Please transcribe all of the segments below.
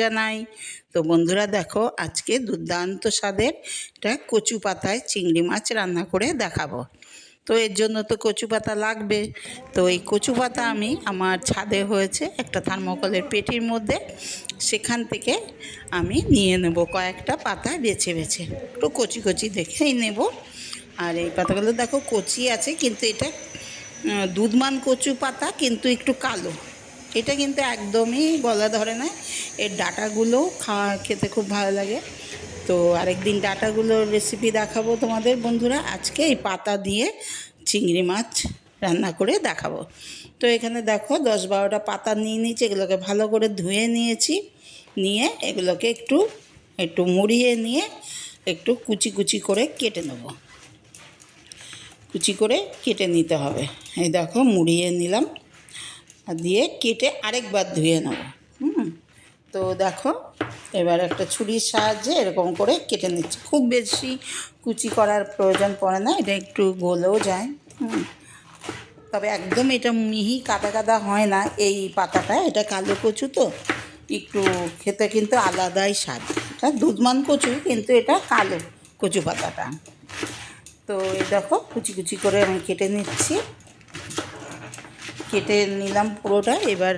জানাই। তো বন্ধুরা দেখো, আজকে দুর্দান্ত স্বাদের একটা কচু পাতায় চিংড়ি মাছ রান্না করে দেখাবো। তো এর জন্য তো কচু পাতা লাগবে। তো এই কচু পাতা আমি আমার ছাদে হয়েছে একটা থার্মোকলের পেটির মধ্যে। সেখান থেকে আমি নিয়ে নেব কয়েকটা পাতা বেছে বেছে। একটু কচি কচি দেখেই নেব। আর এই পাতাগুলো দেখো কচি আছে, কিন্তু এটা দুধমান কচু পাতা, কিন্তু একটু কালো। এটা কিন্তু একদমই গলা ধরে না। এর ডাটাগুলো খাওয়া খেতে খুব ভালো লাগে। তো আরেকদিন ডাটাগুলোর রেসিপি দেখাবো তোমাদের বন্ধুরা। আজকে এই পাতা দিয়ে চিংড়ি মাছ রান্না করে দেখাবো। তো এখানে দেখো দশ বারোটা পাতা নিয়ে নিয়েছি, এগুলোকে ভালো করে ধুয়ে নিয়েছি। নিয়ে এগুলোকে একটু একটু মুড়িয়ে নিয়ে একটু কুচি কুচি করে কেটে নেব। কুচি করে কেটে নিতে হবে। এই দেখো মুড়িয়ে নিলাম। দিয়ে কেটে আরেকবার ধুয়ে নেব। হুম? তো দেখো, এবার একটা ছুরির সাহায্যে এরকম করে কেটে নিচ্ছি। খুব বেশি কুচি করার প্রয়োজন পড়ে না, এটা একটু গলেও যায়। হুম? তবে একদম এটা মিহি কাদা কাদা হয় না, এই পাতাটা। এটা কালো কচু তো, একটু খেতে কিন্তু আলাদাই স্বাদ। এটা দুধমান কচু, কিন্তু এটা কালো কচু পাতাটা। তো এই দেখো, কুচি কুচি করে আমি কেটে নিচ্ছি। কেটে নিলাম পুরোটা, এবার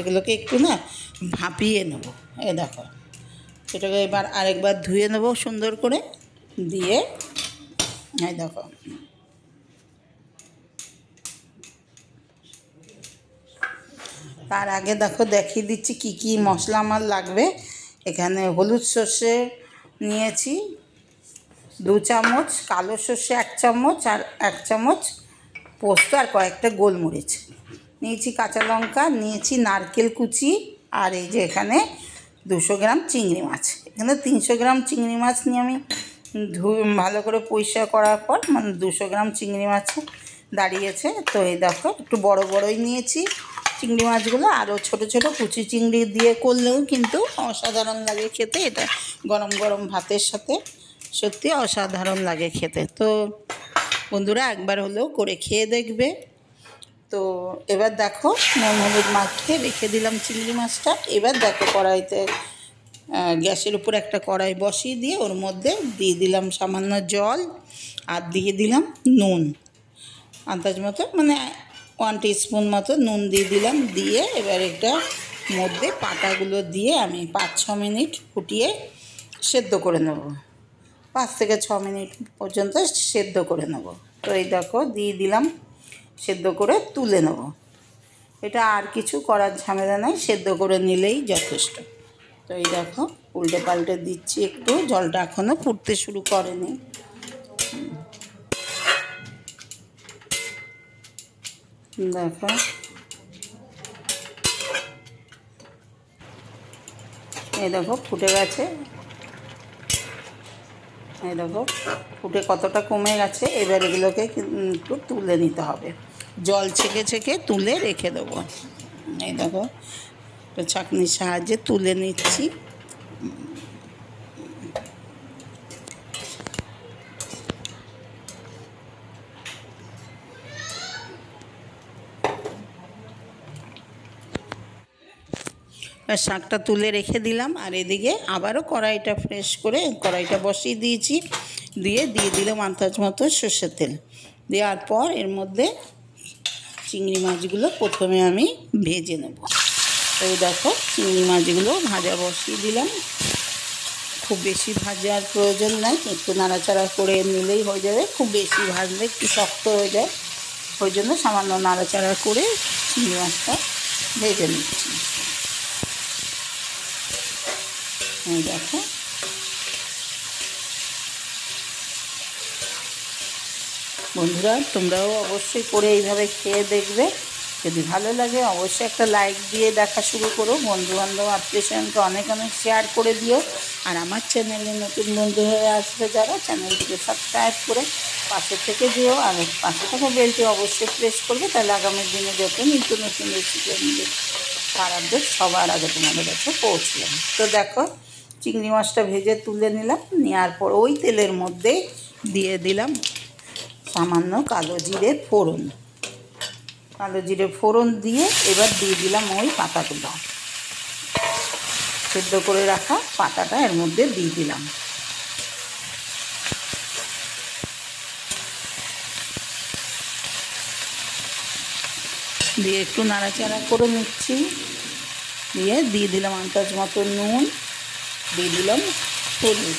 এগুলোকে একটু না ভাপিয়ে নেব। এ দেখো এটাকে এবার আরেকবার ধুয়ে নেব সুন্দর করে, দিয়ে, এই দেখো। তার আগে দেখো, দেখিয়ে দিচ্ছি কি কি মশলা আমার লাগবে। এখানে হলুদ সর্ষে নিয়েছি, দু চামচ, কালো সর্ষে এক চামচ আর এক চামচ পোস্ত আর কয়েকটা গোলমরিচ। নিয়েছি কাঁচা লঙ্কা, নিয়েছি নারকেল কুচি আর এই যে এখানে দুশো গ্রাম চিংড়ি মাছ। এখানে তিনশো গ্রাম চিংড়ি মাছ নিয়ে আমি ধু, ভালো করে পরিষ্কার করার পর মানে দুশো গ্রাম চিংড়ি মাছ দাঁড়িয়েছে। তো এই দেখো, একটু বড় বড়ই নিয়েছি চিংড়ি মাছগুলো। আরও ছোট ছোট কুচি চিংড়ি দিয়ে করলেও কিন্তু অসাধারণ লাগে খেতে। এটা গরম গরম ভাতের সাথে সত্যি অসাধারণ লাগে খেতে। তো বন্ধুরা একবার হলেও করে খেয়ে দেখবে। তো এবার দেখো, নুন হলুদ মাখিয়ে রেখে দিলাম চিংড়ি মাছটা। এবার দেখো কড়াইতে গ্যাসের উপর একটা কড়াই বসিয়ে দিয়ে ওর মধ্যে দিয়ে দিলাম সামান্য জল আর দিয়ে দিলাম নুন। আন্দাজ মতো মানে ওয়ান স্পুন মতো নুন দিয়ে দিলাম। দিয়ে এবার এটা মধ্যে পাতাগুলো দিয়ে আমি পাঁচ, ছ মিনিট ফুটিয়ে সেদ্ধ করে নেব। পাঁচ থেকে ছ মিনিট পর্যন্ত সেদ্ধ করে নেব। তো এই দেখো, দিয়ে দিলাম সেদ্ধ করে তুলে নেব। এটা আর কিছু করার ঝামেলা নাই, সেদ্ধ করে নিলেই যথেষ্ট। তো এই দেখো, উল্টে পাল্টে দিচ্ছি একটু, জলটা এখনও ফুটতে শুরু করেনি। দেখো। এই দেখো, ফুটে গেছে। এই দেখো, ফুটে কতটা কমে গেছে, এবার এগুলোকে একটু তুলে নিতে হবে। জল ছেঁকে ছেঁকে তুলে রেখে দেবো। এই দেখো ছাঁকনির সাহায্যে তুলে নিচ্ছি। আর শাকটা তুলে রেখে দিলাম আর এদিকে আবারও কড়াইটা ফ্রেশ করে কড়াইটা বসিয়ে দিয়েছি। দিয়ে দিয়ে দিলাম আন্দাজ মতো সর্ষের তেল। দেওয়ার পর এর মধ্যে চিংড়ি মাছগুলো প্রথমে আমি ভেজে নেব। এই দেখো, চিংড়ি মাছগুলো ভাজা বসিয়ে দিলাম। খুব বেশি ভাজার প্রয়োজন নাই, একটু নাড়াচাড়া করে নিলেই হয়ে যাবে। খুব বেশি ভাজলে একটু শক্ত হয়ে যায়। ওই জন্য সামান্য নাড়াচাড়া করে চিংড়ি মাছটা ভেজে নিচ্ছি এই দেখো। বন্ধুরা, তোমরাও অবশ্যই করে এইভাবে খেয়ে দেখবে। যদি ভালো লাগে, অবশ্যই একটা লাইক দিয়ে দেখা শুরু করো। বন্ধু বান্ধব আত্মীয় স্বজনকে অনেক অনেক শেয়ার করে দিও। আর আমার চ্যানেলে নতুন বন্ধু হয়ে আসবে যারা চ্যানেলটিকে সাবস্ক্রাইব করে পাশে থেকে যেও। আর পাশে থাকা বেলটি অবশ্যই প্রেস করবে। তাহলে আগামী দিনে যত নিত্য নতুন রেসিপি তার আপডেট সবার আগে তোমাদের কাছে পৌঁছলাম তো দেখো চিংড়ি মাছটা ভেজে তুলে নিলাম, নেওয়ার পর ওই তেলের মধ্যে দিয়ে দিলাম সামান্য কালো জিরে ফোড়ন। কালো জিরে ফোড়ন দিয়ে এবার দিয়ে দিলাম ওই পাতাগুলো। সেদ্ধ করে রাখা পাতাটা এর মধ্যে দিয়ে দিলাম। দিয়ে একটু নাড়াচাড়া করে নিচ্ছি। দিয়ে দিয়ে দিলাম আন্দাজ মতো নুন। দিয়ে দিলাম হলুদ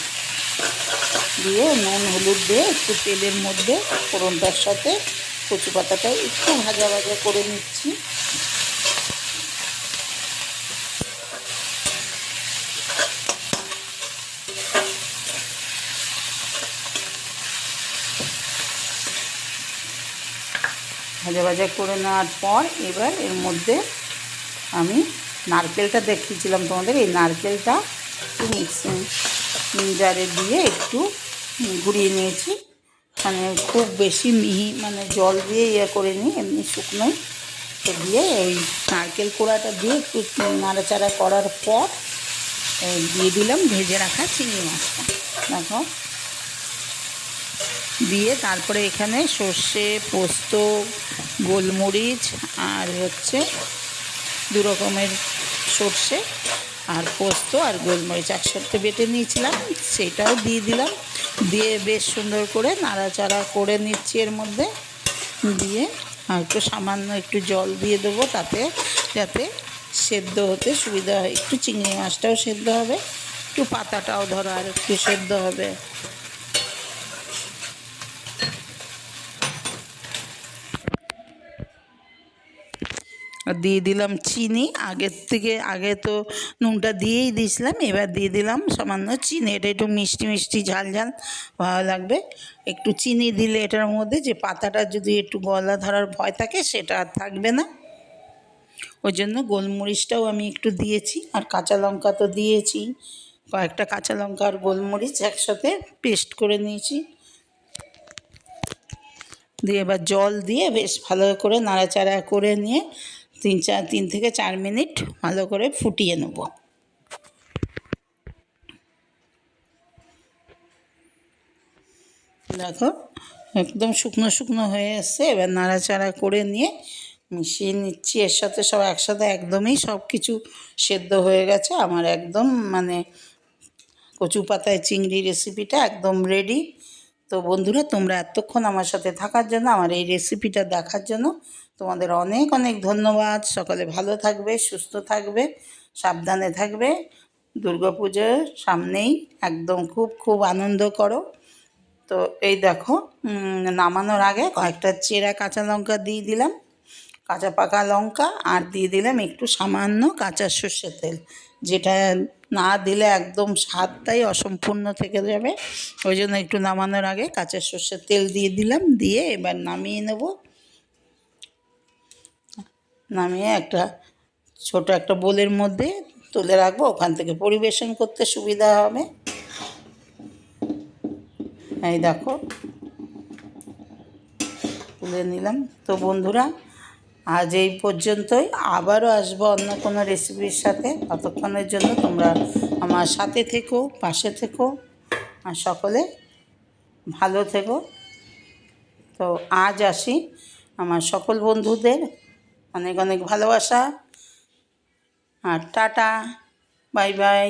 দিয়ে নুন, হলুদ দিয়ে একটু তেলের মধ্যে ফোড়নটার সাথে কচু পাতাটা একটু ভাজা ভাজা করে নিচ্ছি। ভাজা ভাজা করে নেওয়ার পর এবার এর মধ্যে আমি নারকেলটা দেখিয়েছিলাম তোমাদের, এই নারকেলটা একটু মিক্সি জারে দিয়ে একটু ঘুরিয়ে নিয়েছি। মানে খুব বেশি মিহি মানে জল দিয়ে ইয়ে করে নিই এমনি শুকনোই। তো দিয়ে ওই নারকেল কোড়াটা দিয়ে একটু নাড়াচাড়া করার পর দিয়ে দিলাম ভেজে রাখা চিংড়ি মাছটা। দেখো। দিয়ে তারপরে এখানে সর্ষে, পোস্ত, গোলমরিচ আর হচ্ছে দু রকমের সর্ষে। আর পোস্ত আর গোলমরিচ একসাথে বেটে নিয়েছিলাম, সেটাও দিয়ে দিলাম। দিয়ে বেশ সুন্দর করে নাড়াচাড়া করে নিচ্ছি এর মধ্যে। দিয়ে আর একটু সামান্য একটু জল দিয়ে দেবো তাতে, যাতে সেদ্ধ হতে সুবিধা হয়। একটু চিংড়ি মাছটাও সেদ্ধ হবে, একটু পাতাটাও ধরো আর একটু সেদ্ধ হবে। আর দিয়ে দিলাম চিনি। আগের থেকে আগে তো নুনটা দিয়েই দিয়েছিলাম, এবার দিয়ে দিলাম সামান্য চিনি। এটা একটু মিষ্টি মিষ্টি ঝাল ঝাল, ভালো লাগবে। একটু চিনি দিলে এটার মধ্যে যে পাতাটা যদি একটু গলা ধরার ভয় থাকে, সেটা আর থাকবে না। ওই জন্য গোলমরিচটাও আমি একটু দিয়েছি, আর কাঁচা লঙ্কা তো দিয়েছি। কয়েকটা কাঁচা লঙ্কা আর গোলমরিচ একসাথে পেস্ট করে নিয়েছি। দিয়ে এবার জল দিয়ে বেশ ভালো করে নাড়াচাড়া করে নিয়ে তিন চার, তিন থেকে চার মিনিট ভালো করে ফুটিয়ে নেব। দেখো, একদম শুকনো শুকনো হয়ে এসছে। এবার নাড়াচাড়া করে নিয়ে মিশিয়ে নিচ্ছি। এর সাথে সব একসাথে একদমই সব কিছু সেদ্ধ হয়ে গেছে। আমার একদম মানে কচু পাতায় চিংড়ি রেসিপিটা একদম রেডি তো বন্ধুরা, তোমরা এতক্ষণ আমার সাথে থাকার জন্য, আমার এই রেসিপিটা দেখার জন্য তোমাদের অনেক অনেক ধন্যবাদ। সকলে ভালো থাকবে, সুস্থ থাকবে, সাবধানে থাকবে। দুর্গাপুজোর সামনেই একদম খুব খুব আনন্দ করো। তো এই দেখো নামানোর আগে কয়েকটা চেরা কাঁচা লঙ্কা দিয়ে দিলাম। কাঁচা পাকা লঙ্কা আর দিয়ে দিলাম একটু সামান্য কাঁচা সর্ষের তেল। যেটা না দিলে একদম স্বাদটাই অসম্পূর্ণ থেকে যাবে। ওই জন্য একটু নামানোর আগে কাঁচা সর্ষের তেল দিয়ে দিলাম। দিয়ে এবার নামিয়ে নেব। নামিয়ে একটা ছোট একটা বোলের মধ্যে তুলে রাখব। ওখান থেকে পরিবেশন করতে সুবিধা হবে। এই দেখো, তুলে নিলাম। তো বন্ধুরা, আজ এই পর্যন্তই। আবারও আসব অন্য কোনো রেসিপির সাথে। ততক্ষণের জন্য তোমরা আমার সাথে থেকো, পাশে থেকো, আর সকলে ভালো থেকো। তো আজ আসি আমার সকল বন্ধুদের। অনেক অনেক ভালোবাসা। আর টাটা বাই বাই।